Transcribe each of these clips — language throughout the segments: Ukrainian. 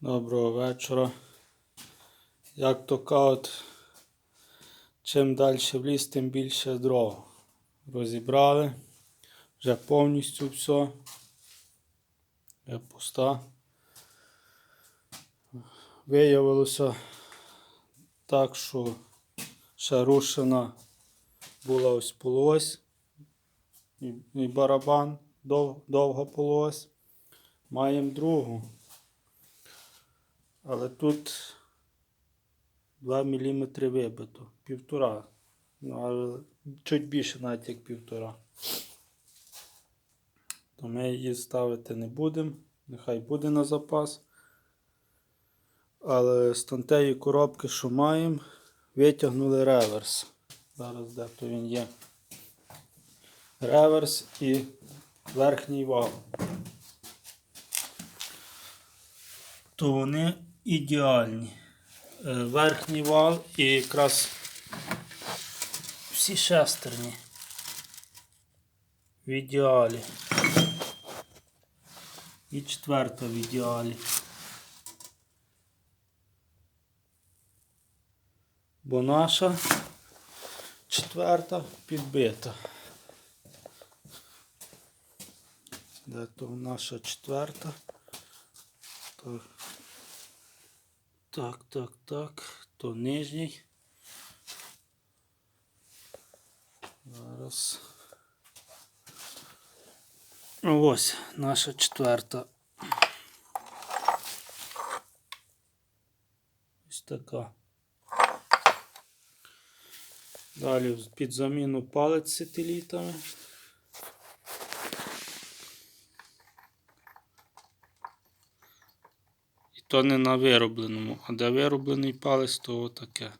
Доброго вечора. Як то кажуть, чим далі в ліс, тим більше дров. Розібрали. Вже повністю все. Вже пуста. Виявилося так, що ще рушена була ось полось і, барабан дов, довга полось. Маємо другу. Але тут 2 мм вибито. Півтора. Ну, але чуть більше навіть як півтора. То ми її ставити не будемо. Нехай буде на запас. Але з тієї коробки, що маємо, витягнули реверс. Зараз де то він є. Реверс і верхній вал. то вони ідеальні. Е, Верхній вал і якраз всі шестерні. В ідеалі. І четверта в ідеалі. Бо наша четверта підбита. Де то наша четверта? Так, так, так. То нижній. Зараз. Ось наша четверта. Ось така. Далі під заміну палець сателітами. То не на виробленому, а де вироблений палець, то отаке.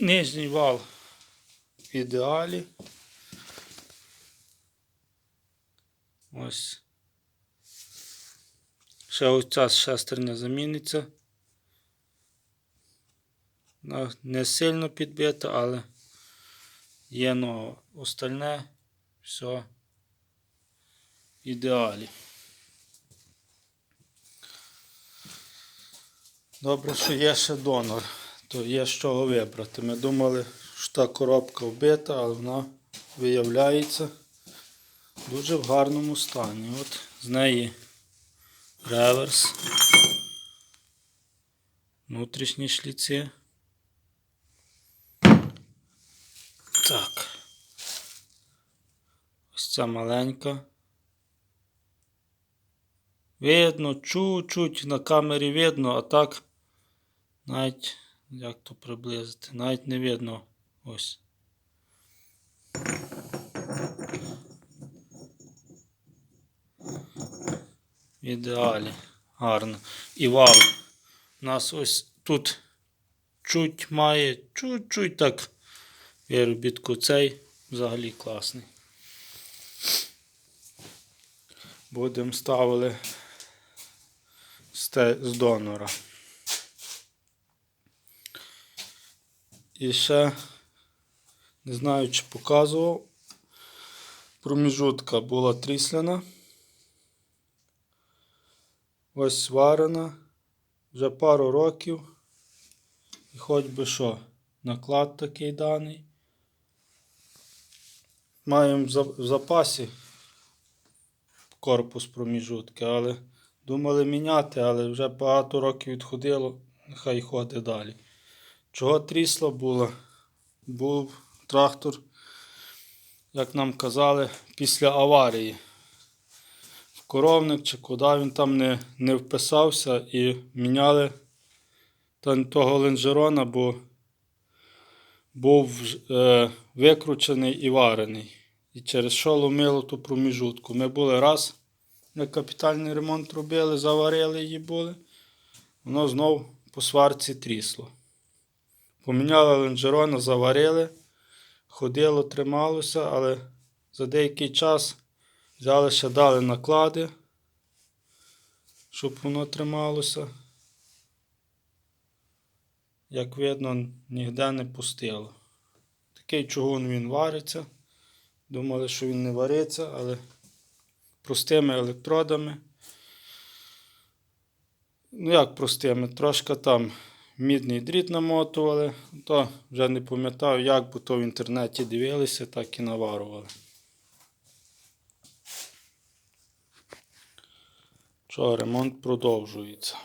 Нижній вал в ідеалі. Ось. Ще ось ця шестерня заміниться. Не сильно підбита, але є но остальне все ідеалі. Добре, що є ще донор, то є з чого вибрати. Ми думали, що та коробка вбита, але вона виявляється дуже в гарному стані. От з неї реверс, внутрішні шліці. Так. Ось ця маленька. Видно, чуть-чуть на камері видно, а так навіть, як то приблизити, навіть не видно ось. Ідеалі. Гарно. І вал. У нас ось тут чуть має, чуть-чуть так виробітку цей взагалі класний. Будемо ставили з, донора. І ще не знаю, чи показував. Проміжутка була трісляна. Ось сварена. Вже пару років. І хоч би що, наклад такий даний. Маємо в запасі корпус проміжутки, але думали міняти, але вже багато років відходило, нехай ходить далі. Чого трісло було? Був трактор, як нам казали, після аварії. В коровник чи куди він там не, не вписався і міняли того лонжерона, бо був е, викручений і варений. І через що ломило ту проміжутку. Ми були раз, ми капітальний ремонт робили, заварили її були. Воно знов по сварці трісло. Поміняли лонжерона, заварили, ходило, трималося, але за деякий час взяли ще дали наклади, щоб воно трималося. Як видно, ніде не пустило. Такий чугун він вариться. Думали, що він не вариться, але простими електродами. Ну як простими, трошки там мідний дріт намотували, то вже не пам'ятаю, як, бо то в інтернеті дивилися, так і наварували. Що, ремонт продовжується.